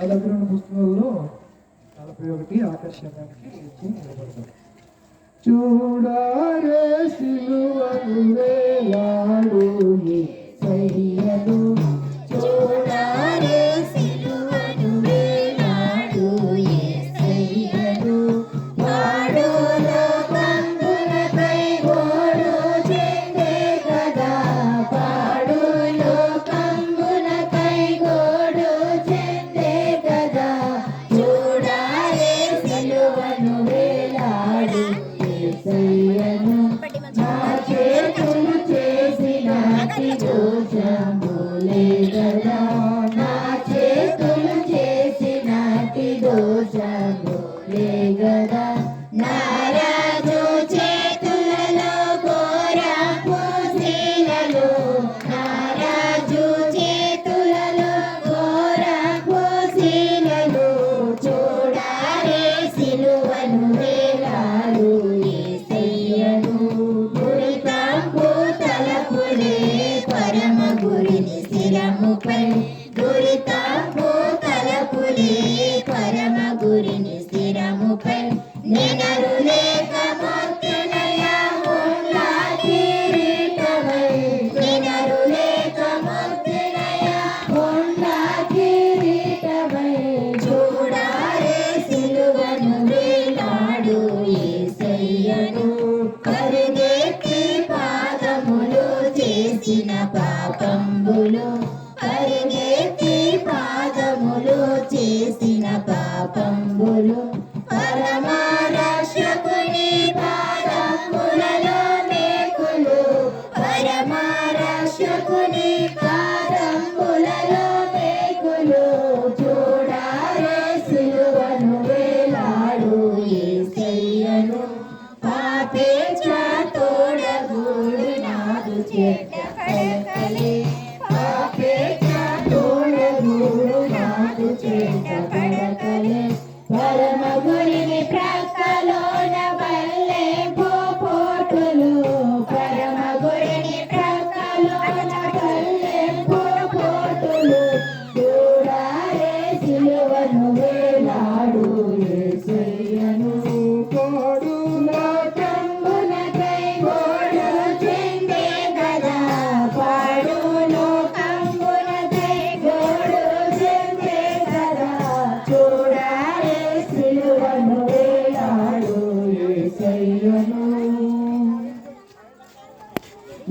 నా దగ్గర ఉన్న పుస్తకాల్లో నలభై ఒకటి ఆకర్షణానికి ఇచ్చి నిలబడతాం చూడారే సిలువను వేలాడు సయ్యను పాపంబులు పరిగెత్తి పాదములు చేసిన పాపంబులు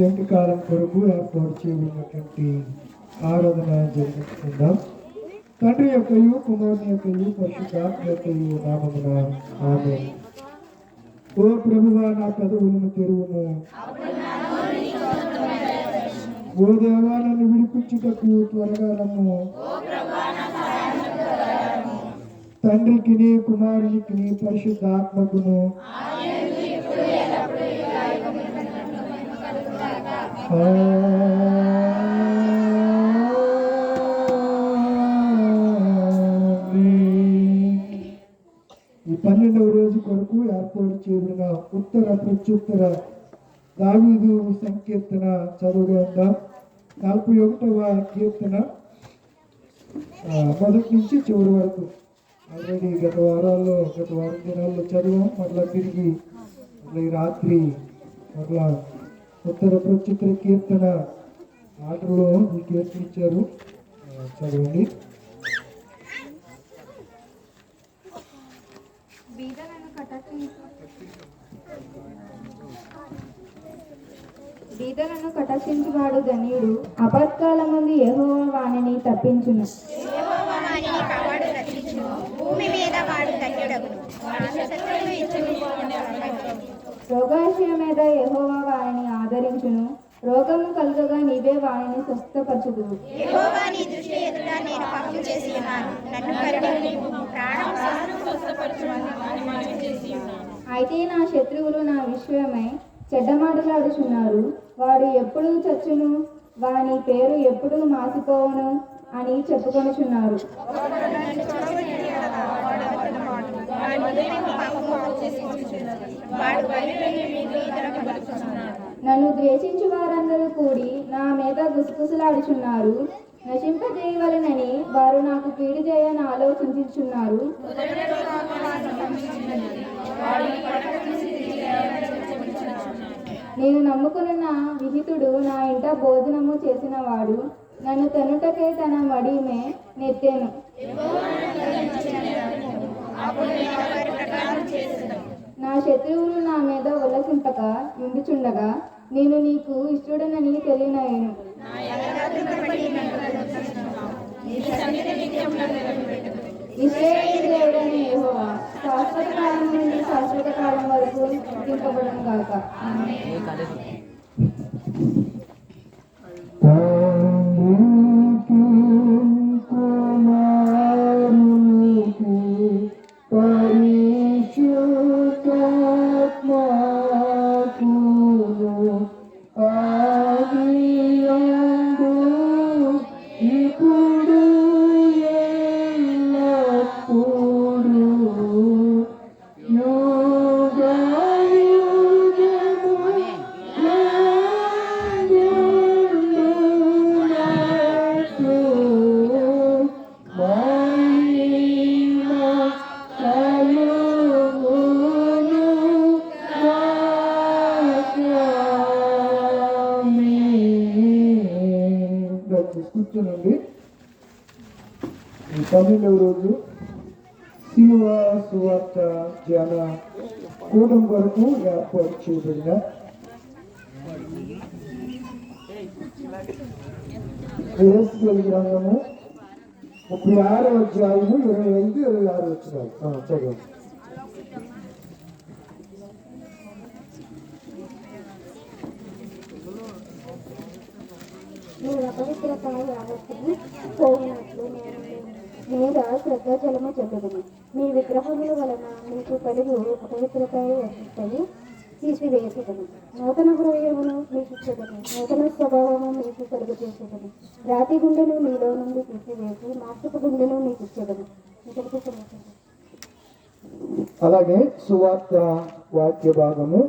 ఎంతకాలం కొరకు ఏర్పాటు చేయబడినటువంటి ఆరాధన జరిగించుకుందాం తండ్రి యొక్కయు కుమారుని యొక్కయు పరిశుద్ధాత్మ యొక్కయు నామమున ఆమె ఓ ప్రభువా నా కదవులను తెరువును ఓ దేవా నన్ను విడిపించుటకు త్వరగా రమ్ము. తండ్రికి కుమారునికి పరిశుద్ధాత్మకును ఆమేన్. ఉత్తర దావీదు సంకీర్తన చదువుదాం నలభై ఒకటవ కీర్తన మొదటి నుంచి చివరి వరకు. ఆల్రెడీ గత వారాల్లో గత వారం దినాల్లో చదివాం మరలా తిరిగి మళ్ళీ రాత్రి మరలా ఉత్తర ప్రత్యుత్తర కీర్తన ఆటలో ఈ కీర్తన ఇచ్చారు. చదవండి. బీదలను కటాక్షించువాడు ధన్యుడు. అపత్కాల ముందు యెహోవా వాణిని తప్పించును రోగాశయ మీద యెహోవా వారిని ఆదరించును. రోగము కలుగగా నీవే వారిని స్వస్థపరచుదువు. యెహోవా నీ దృష్టి ఎదుట నేను పాపం చేసి ఉన్నాను. నన్ను కరుణింపు ప్రాణం అయితే నా శత్రువులు నా విషయమై చెడ్డ మాటలాడుచున్నారు. వాడు ఎప్పుడు చచ్చును? వాని పేరు ఎప్పుడు మాసిపోవును? అని చెప్పుకొనుచున్నారు. నన్ను ద్వేషించు వారందరూ కూడి నా మీద గుసగుసలాడుచున్నారు. నశింపజేయవలనని వారు నాకు కీడు చేయని ఆలోచించుచున్నారు. నేను నమ్ముకున్న విహితుడు నా ఇంట భోజనము చేసినవాడు. నన్ను తనుటకే తన మడిమే నెత్తాను. నా శత్రువులు నా మీద ఉల్లసింపక ఉండుచుండగా నేను నీకు ఇష్టడనని తెలియనాయను. ఇస్రాయేలు దేవుడని యెహోవా శాశ్వత కాలం నుండి శాశ్వత కాలం వరకు స్థుతింపబడును గాక తండ్రికి కూర్చునండి. పన్నెండవ రోజు శివ సువార్త ధ్యాన కూటం వరకు ఏర్పాటు చేయబడిన గ్రంథము ముప్పై ఆరో అధ్యాయము ఇరవై ఐదు ఇరవై ఆరు వచ్చినాయి. చదవండి. మీ అపవిత్రత యావత్తును పోయినట్లు నేను మీ మీద శ్రద్ధ జలము మీ విగ్రహముల వలన మీకు కలిగి అపవిత్రత వస్తాయి తీసివేసేదను నూతన హృదయమును మీకు ఇచ్చేదను నూతన స్వభావము మీకు కలుగు చేసేదను రాతి గుండెను మీలో నుండి తీసివేసి మాసపు గుండెను మీకు ఇచ్చేదను ఇక్కడికి సమస్య అలాగే సువార్త వాక్య భాగము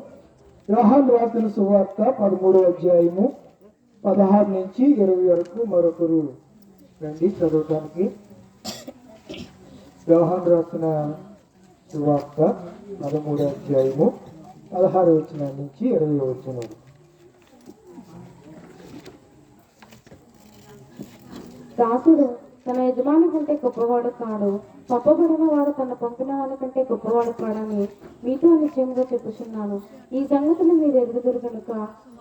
యోహాన్ రాసిన సువార్త పదమూడో అధ్యాయము. పదహారు నుంచి ఇరవై వరకు మరొకరు రండి చదవటానికి యోహాన్ రాసిన సువార్త పదమూడో అధ్యాయము పదహారు వచ్చిన నుంచి ఇరవై వచ్చిన దాసుడు తన యజమాని కంటే గొప్పవాడు కాడు. పంపబడిన వాడు తన పంపిన వాళ్ళకంటే కంటే గొప్పవాడు కాడని మీతో నిశ్చయంగా చెప్పుచున్నాను. ఈ సంగతులు మీరు ఎదుగుదురు కనుక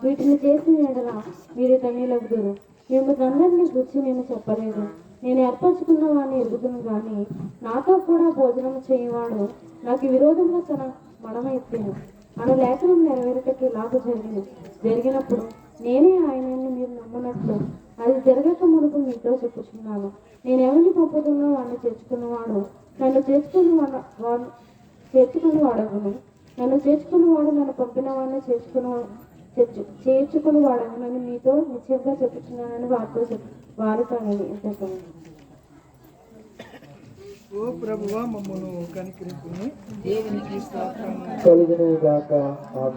వీటిని చేసిన ఎడల మీరు ధన్యులగుదురు మేము అందరినీ గుర్చి నేను చెప్పలేదు. నేను ఏర్పరచుకున్న వాడిని ఎరుగుదును కానీ నాతో కూడా భోజనం చేయవాడు నాకు విరోధంగా తన మడమ ఎత్తాను అను లేఖనం నెరవేరుటకి ఇలాగ జరిగింది జరిగినప్పుడు నేనే ఆయనని మీరు నమ్మనట్లు. అది జరగక మునుపు మీతో చెప్పుచున్నాను. నేను ఎవరిని పంపుతున్నా? వాడిని చేర్చుకున్నవాడు. నన్ను చేర్చుకుని వాడు చేర్చుకుని వాడగును నన్ను చేర్చుకుని వాడు నన్ను పంపిన వాడిని చేర్చుకుని చేర్చు చేర్చుకుని వాడగునని మీతో నిశ్చయంగా చెప్పుచున్నానని వారితో చెప్పు వారితో చెప్పండి ఓ ప్రభువా మమ్మను దేవునికి కలుగును గాక